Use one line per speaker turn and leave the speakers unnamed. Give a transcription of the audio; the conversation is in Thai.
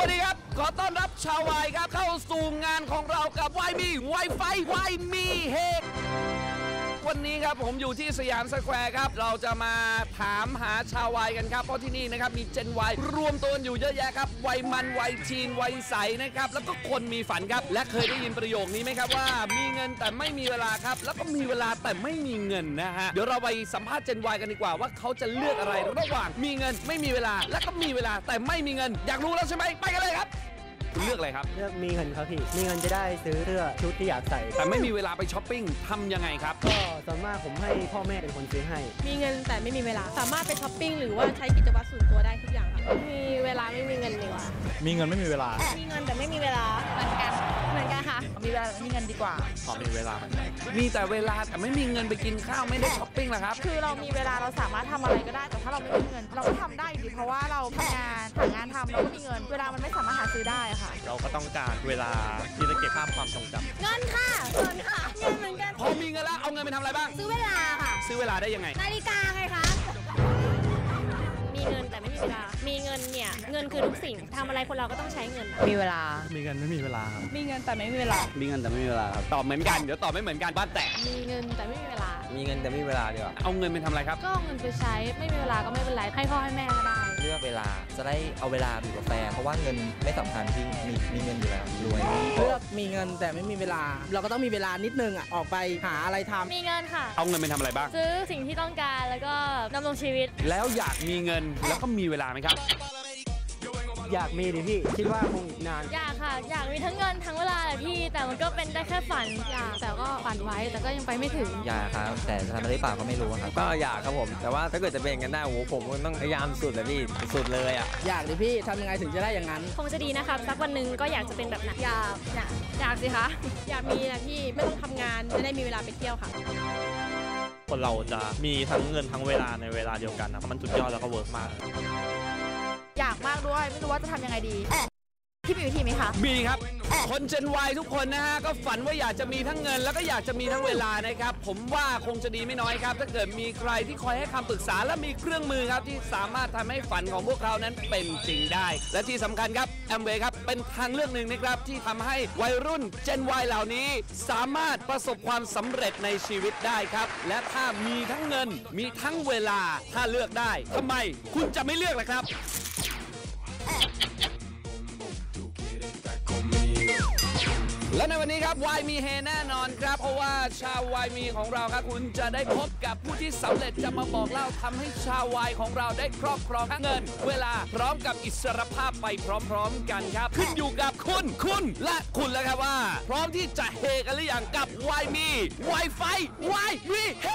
วัสดีครับ ขอต้อนรับชาววายครับ เข้าสู่งานของเรากับวายมีไวไฟวายมีเฮก วันนี้ครับผมอยู่ที่สยามสแควร์ครับ เราจะมาถามหาชาววายกันครับ เพราะที่นี่นะครับมีเจนวายรวมตัวกันอยู่เยอะแยะครับ วัยมัน วัยทีน วัยใสนะครับ แล้วก็คนมีฝันครับ และเคยได้ยินประโยคนี้ไหมครับว่า มีเงินแต่ไม่มีเวลาครับ แล้วก็มีเวลาแต่ไม่มีเงินนะฮะ เดี๋ยวเราไปสัมภาษณ์เจนวายกันดีกว่าว่าเขาจะเลือกอะไรระหว่างมีเงินไม่มีเวลา และก็มีเวลาแต่ไม่มีเงิน อยากรู้แล้วใช่ไหมไปกันเลยครับ คุณเลือกอะไรครับ
เลือกมีเงินครับพี่ มีเงินจะได้ซื้อเสื้อชุดที่อยากใส่
แต่ไม่มีเวลาไปช้อปปิ้งทำยังไงครับ
ก็ส่วนมากผมให้พ่อแม่เป็นคนซื้อให้
มีเงินแต่ไม่มีเวลา สามารถไปช้อปปิ้งหรือว่าใช้กิจวัตรส่วนตัวได้ทุกอย่างค่ะ มีเวลาไม่มีเงินดีกว่า
มีเงินไม่มีเวลา
มีเงินแต่ไม่มีเวลา กันค่ะ
มีเวลาแต่ไม่มีเงินดีกว่า
ขอมีเวลาเหมือนกัน
มีแต่เวลาแต่ไม่มีเงินไปกินข้าวไม่ได้ช้อปปิ้งเหรอครับ
คือเรามีเวลาเราสามารถทำอะไรก็ได้ แต่ถ้าเราไม่มีเงิน เราก็ทำได้อยู่ดีเพราะว่าเราทำงานหางานทำเราก็มีเงิน เวลามันไม่สามารถหาซื้อได้อะค่ะ
เราก็ต้องการเวลาที่จะเก็บภาพความทรงจำ
เงินค่ะเงินค่ะเงินเหมือนกัน
พอมีเงินแล้วเอาเงินไปทำอะไรบ้าง
ซื้อเวลาค่ะ
ซื้อเวลาได้ยังไง
นาฬิกาไงคะ นเนี่ย เงินคือทุกสิ่งทำอะไรคนเราก็ต้องใช้เงิน
มีเวลา
มีเงินไม่มีเวลาครับ
มีเงินแต่ไม่มีเวลา
มีเงินแต่ไม่มีเวลาครับ
ตอบเหมือนกัน เดี๋ยวตอบไม่เหมือนกันบ้านแตก
มีเงินแต่ไม่มีเวลา
มีเงินแต่ไม่มีเวลาดีกว่า
เอาเงินไปทำอะไรครับ
ก็เอาเงินไปใช้ไม่มีเวลาก็ไม่เป็นไรให้พ่อให้แม่ก็ได้
เลือกเวลาจะได้เอาเวลาอยู่กับแฟนเพราะว่าเงินไม่สำคัญที่มีมีเงินอยู่แล้วรวย
เลือกมีเงินแต่ไม่มีเวลา เราก็ต้องมีเวลานิดนึงอะออกไปหาอะไรทำ
มีเงินค่ะ
เอาเงินไปทำอะไรบ้าง
ซื้อสิ่งที่ต้องการแล้วก็ดำรงชีวิต
แล้วอยากมีเงินแล้วก็มีเวลาไหมครับ
อยากมีดิพี่ คิดว่าคงอีกนาน
อยากค่ะ อยากมีทั้งเงินทั้งเวลาแหละพี่ แต่มันก็เป็นได้แค่ฝันอยากแต่ก็ฝันไว้แต่ก็ยังไปไม่ถึง
อยากครับ แต่จะทำได้หรือเปล่าก็ไม่รู้ครับ
ก็อยากครับผม แต่ว่าถ้าเกิดจะเป็นกันได้โอ้โหผมก็ต้องพยายามสุดเลยพี่สุดเลยอะ
อยากดิพี่ทำยังไงถึงจะได้อย่างนั้น
คงจะดีนะคะสักวันหนึ่งก็อยากจะเป็นแบบนั้นอยากอยากอยากสิคะ อยากมีนะพี่ไม่ต้องทำงานจะได้มีเวลาไปเที่ยวค่ะ
คนเราจะมีทั้งเงินทั้งเวลาในเวลาเดียวกันนะมันสุดยอดแล้วก็เวิร์กมาก
อยากมากด้วยไม่รู้ว่าจะทำยังไงดีพี่มีวิธีไหมคะ
มีครับ คนเจนวทุกคนนะฮะ ก็ฝันว่าอยากจะมีทั้งเงิน แล้วก็อยากจะมีทั้งเวลานะครับ ผมว่าคงจะดีไม่น้อยครับ ถ้าเกิดมีใครที่คอยให้คำปรึกษาและมีเครื่องมือครับ ที่สามารถทำให้ฝันของพวกเขานั้นเป็นจริงได้ และที่สำคัญครับแอมเวย์ครับ เป็นทางเลือกหนึ่งนะครับ ที่ทำให้วัยรุ่นเจนวเหล่านี้ สามารถประสบความสำเร็จในชีวิตได้ครับ และถ้ามีทั้งเงิน มีทั้งเวลาถ้าเลือกได้ทำไมคุณจะไม่เลือกล่ะครับ ในวันนี้ครับวายมีเฮแน่นอนครับ เพราะว่าชาววายมีของเราครับคุณจะได้พบกับผู้ที่สำเร็จจะมาบอกเล่าทำให้ชาววายของเราได้ครอบครองทั้งเงิน เวลาพร้อมกับอิสรภาพไปพร้อมๆกันครับ ขึ้นอยู่กับคุณคุณและคุณแล้วครับว่า พร้อมที่จะเฮกันหรือยังกับวายมีวายไฟวายมีเฮ